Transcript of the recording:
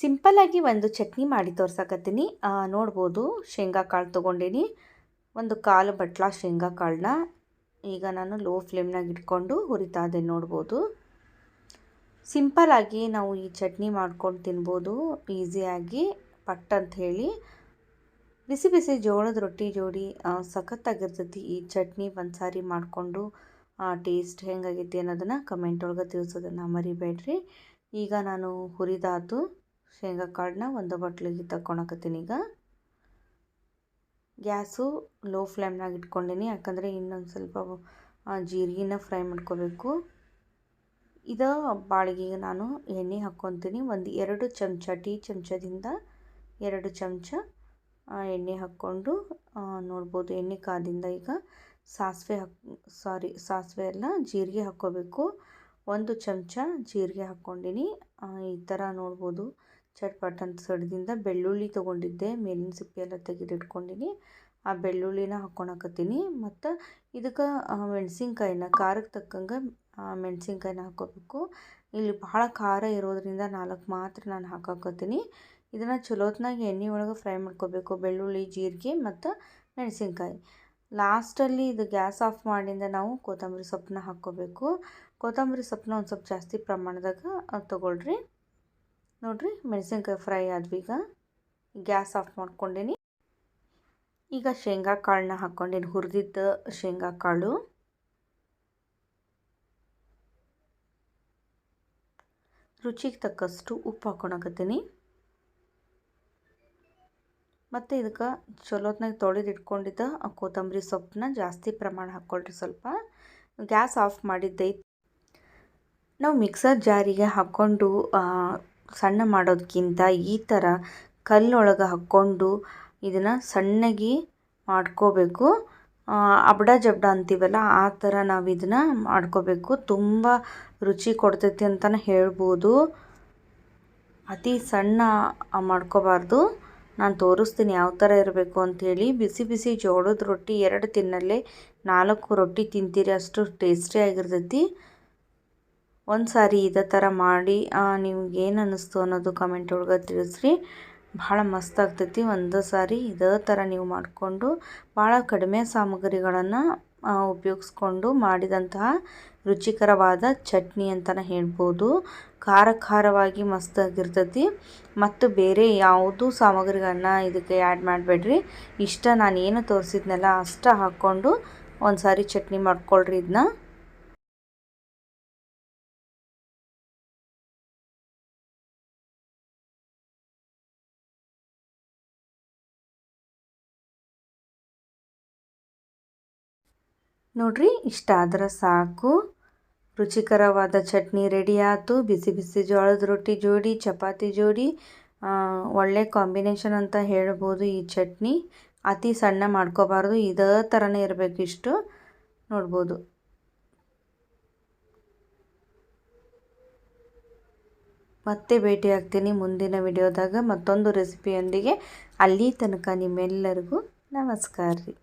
ಸಿಂಪಲ್ಲಾಗಿ ಒಂದು ಚಟ್ನಿ ಮಾಡಿ ತೋರ್ಸಕತ್ತೀನಿ. ನೋಡ್ಬೋದು, ಶೇಂಗಾ ಕಾಳು ತೊಗೊಂಡೀನಿ. ಒಂದು ಕಾಲು ಬಟ್ಲ ಶೇಂಗಾ ಕಾಳನ್ನ ಈಗ ನಾನು ಲೋ ಫ್ಲೇಮ್ನಾಗ ಇಟ್ಕೊಂಡು ಹುರಿತಾ ಇದ್ದೇನೆ ನೋಡ್ಬೋದು. ಸಿಂಪಲ್ಲಾಗಿ ನಾವು ಈ ಚಟ್ನಿ ಮಾಡ್ಕೊಂಡು ತಿನ್ಬೋದು ಈಸಿಯಾಗಿ ಪಟ್ ಅಂತ ಹೇಳಿ. ಬಿಸಿ ಬಿಸಿ ಜೋಳದ ರೊಟ್ಟಿ ಜೋಡಿ ಸಖತ್ತಾಗಿರ್ತೈತಿ ಈ ಚಟ್ನಿ ಒಂದು ಸಾರಿ ಮಾಡಿಕೊಂಡು ಟೇಸ್ಟ್ ಹೆಂಗಾಗೈತಿ ಅನ್ನೋದನ್ನು ಕಮೆಂಟ್ ಒಳಗೆ ತಿಳಿಸೋದನ್ನು ಮರಿಬೇಡ್ರಿ. ಈಗ ನಾನು ಹುರಿದಾತು. ಶೇಂಗಾ ಕಾಳನ್ನ ಒಂದು ಬಟ್ಲಿಗೆ ತಗೊಳಕತ್ತೀನಿ ಈಗ. ಗ್ಯಾಸು ಲೋ ಫ್ಲೇಮ್ನಾಗ ಇಟ್ಕೊಂಡೀನಿ, ಯಾಕಂದರೆ ಇನ್ನೊಂದು ಸ್ವಲ್ಪ ಜೀರಿಗೆನ ಫ್ರೈ ಮಾಡ್ಕೋಬೇಕು. ಇದು ಬಾಳಿಗೆಗೆ ನಾನು ಎಣ್ಣೆ ಹಾಕ್ಕೊತೀನಿ, ಒಂದು ಎರಡು ಚಮಚ, ಟೀ ಚಮಚದಿಂದ ಎರಡು ಚಮಚ ಎಣ್ಣೆ ಹಾಕ್ಕೊಂಡು ನೋಡ್ಬೋದು ಎಣ್ಣೆ ಕಾದಿಂದ ಈಗ ಸಾಸಿವೆ ಹಾಕ್, ಸಾರಿ, ಸಾಸಿವೆ ಎಲ್ಲ ಜೀರಿಗೆ ಹಾಕ್ಕೋಬೇಕು. ಒಂದು ಚಮಚ ಜೀರಿಗೆ ಹಾಕ್ಕೊಂಡಿನಿ ಈ ಥರ ನೋಡ್ಬೋದು. ಚಟ್ಪಟ್ ಅಂತ ಸಡ್ದಿಂದ ಬೆಳ್ಳುಳ್ಳಿ ತೊಗೊಂಡಿದ್ದೆ. ಮೇಲಿನ ಸಿಪ್ಪೆ ಎಲ್ಲ ತೆಗೆದಿಟ್ಕೊಂಡಿನಿ. ಆ ಬೆಳ್ಳುಳ್ಳಿನ ಹಾಕ್ಕೊಳಕತ್ತೀನಿ ಮತ್ತು ಇದಕ್ಕೆ ಮೆಣಸಿನ್ಕಾಯಿನ ಖಾರಕ್ಕೆ ತಕ್ಕಂಗೆ ಮೆಣಸಿನ್ಕಾಯಿನ ಹಾಕ್ಕೋಬೇಕು ಇಲ್ಲಿ ಭಾಳ ಖಾರ ಇರೋದರಿಂದ ನಾಲ್ಕು ಮಾತ್ರ ನಾನು ಹಾಕಾಕತ್ತೀನಿ. ಇದನ್ನು ಚಲೋತ್ನಾಗ ಎಣ್ಣೆ ಒಳಗೆ ಫ್ರೈ ಮಾಡ್ಕೋಬೇಕು. ಬೆಳ್ಳುಳ್ಳಿ, ಜೀರಿಗೆ ಮತ್ತು ಮೆಣಸಿನ್ಕಾಯಿ. ಲಾಸ್ಟಲ್ಲಿ ಇದು ಗ್ಯಾಸ್ ಆಫ್ ಮಾಡಿಂದ ನಾವು ಕೊತ್ತಂಬರಿ ಸೊಪ್ಪನ್ನ ಹಾಕ್ಕೋಬೇಕು ಕೊತ್ತಂಬರಿ ಸೊಪ್ಪನ್ನ ಒಂದು ಸ್ವಲ್ಪ ಜಾಸ್ತಿ ಪ್ರಮಾಣದಾಗ ತೊಗೊಳ್ರಿ. ನೋಡಿರಿ ಮೆಣಸಿನ್ಕಾಯಿ ಫ್ರೈ ಆದ್ವಿ ಈಗ. ಗ್ಯಾಸ್ ಆಫ್ ಮಾಡ್ಕೊಂಡೀನಿ. ಈಗ ಶೇಂಗಾ ಕಾಳನ್ನ ಹಾಕ್ಕೊಂಡೀನಿ ಹುರಿದಿದ್ದ ಶೇಂಗಾ ಕಾಳು. ರುಚಿಗೆ ತಕ್ಕಷ್ಟು ಉಪ್ಪು ಹಾಕ್ಕೊಳಕತ್ತೀನಿ ಮತ್ತು ಇದಕ್ಕೆ ಚಲೋತ್ನಾಗ ಇಟ್ಕೊಂಡಿದ್ದ ಕೊತ್ತಂಬರಿ ಸೊಪ್ಪನ್ನ ಜಾಸ್ತಿ ಪ್ರಮಾಣ ಹಾಕ್ಕೊಳ್ರಿ ಸ್ವಲ್ಪ. ಗ್ಯಾಸ್ ಆಫ್ ಮಾಡಿದ್ದೈತಿ. ನಾವು ಮಿಕ್ಸರ್ ಜಾರಿಗೆ ಹಾಕ್ಕೊಂಡು ಸಣ್ಣ ಮಾಡೋದಕ್ಕಿಂತ ಈ ಥರ ಕಲ್ಲೊಳಗೆ ಹಾಕ್ಕೊಂಡು ಇದನ್ನು ಸಣ್ಣಗೆ ಮಾಡ್ಕೋಬೇಕು. ಅಬ್ಡ ಜಬ್ಡ ಅಂತೀವಲ್ಲ, ಆ ಥರ ನಾವು ಇದನ್ನು ಮಾಡ್ಕೋಬೇಕು. ತುಂಬ ರುಚಿ ಕೊಡ್ತೈತಿ ಅಂತಲೇ ಹೇಳ್ಬೋದು. ಅತಿ ಸಣ್ಣ ಮಾಡ್ಕೋಬಾರ್ದು. ನಾನು ತೋರಿಸ್ತೀನಿ ಯಾವ ಥರ ಇರಬೇಕು ಅಂಥೇಳಿ ಬಿಸಿ ಬಿಸಿ ಜೋಳದ ರೊಟ್ಟಿ ಎರಡು ತಿನ್ನಲ್ಲೇ ನಾಲ್ಕು ರೊಟ್ಟಿ ತಿಂತೀರಿ. ಅಷ್ಟು ಟೇಸ್ಟಿಯಾಗಿರ್ತೈತಿ ಒಂದು ಸಾರಿ ಇದೇ ಥರ ಮಾಡಿ ನಿಮ್ಗೆ ಏನು ಅನ್ನಿಸ್ತು ಅನ್ನೋದು ಕಮೆಂಟ್ ಒಳಗೆ ತಿಳಿಸ್ರಿ. ಭಾಳ ಮಸ್ತ್ ಆಗ್ತೈತಿ. ಒಂದು ಸಾರಿ ಇದೇ ಥರ ನೀವು ಮಾಡಿಕೊಂಡು ಭಾಳ ಕಡಿಮೆ ಸಾಮಗ್ರಿಗಳನ್ನು ಉಪಯೋಗಿಸ್ಕೊಂಡು ಮಾಡಿದಂತಹ ರುಚಿಕರವಾದ ಚಟ್ನಿ ಅಂತಲೇ ಹೇಳ್ಬೋದು. ಖಾರ ಖಾರವಾಗಿ ಮಸ್ತಾಗಿರ್ತೈತಿ ಮತ್ತು ಬೇರೆ ಯಾವುದೂ ಸಾಮಗ್ರಿಗಳನ್ನ ಇದಕ್ಕೆ ಆ್ಯಡ್ ಮಾಡಬೇಡ್ರಿ. ಇಷ್ಟ ನಾನು ಏನು ತೋರಿಸಿದ್ನಲ್ಲ ಅಷ್ಟ ಹಾಕ್ಕೊಂಡು ಒಂದು ಸಾರಿ ಚಟ್ನಿ ಮಾಡ್ಕೊಳ್ರಿ ಇದನ್ನ ನೋಡ್ರಿ, ಇಷ್ಟ ಆದ್ರೆ ಸಾಕು. ರುಚಿಕರವಾದ ಚಟ್ನಿ ರೆಡಿ ಆಯಿತು. ಬಿಸಿ ಬಿಸಿ ಜೋಳದ ರೊಟ್ಟಿ ಜೋಡಿ, ಚಪಾತಿ ಜೋಡಿ ಒಳ್ಳೆ ಕಾಂಬಿನೇಷನ್ ಅಂತ ಹೇಳ್ಬೋದು ಈ ಚಟ್ನಿ. ಅತಿ ಸಣ್ಣ ಮಾಡ್ಕೋಬಾರ್ದು, ಇದೇ ಥರನೇ ಇರಬೇಕು ಇಷ್ಟು. ನೋಡ್ಬೋದು. ಮತ್ತೆ ಭೇಟಿ ಆಗ್ತೀನಿ ಮುಂದಿನ ವಿಡಿಯೋದಾಗ ಮತ್ತೊಂದು ರೆಸಿಪಿಯೊಂದಿಗೆ ಅಲ್ಲಿ ತನಕ ನಿಮ್ಮೆಲ್ಲರಿಗೂ ನಮಸ್ಕಾರ ರೀ.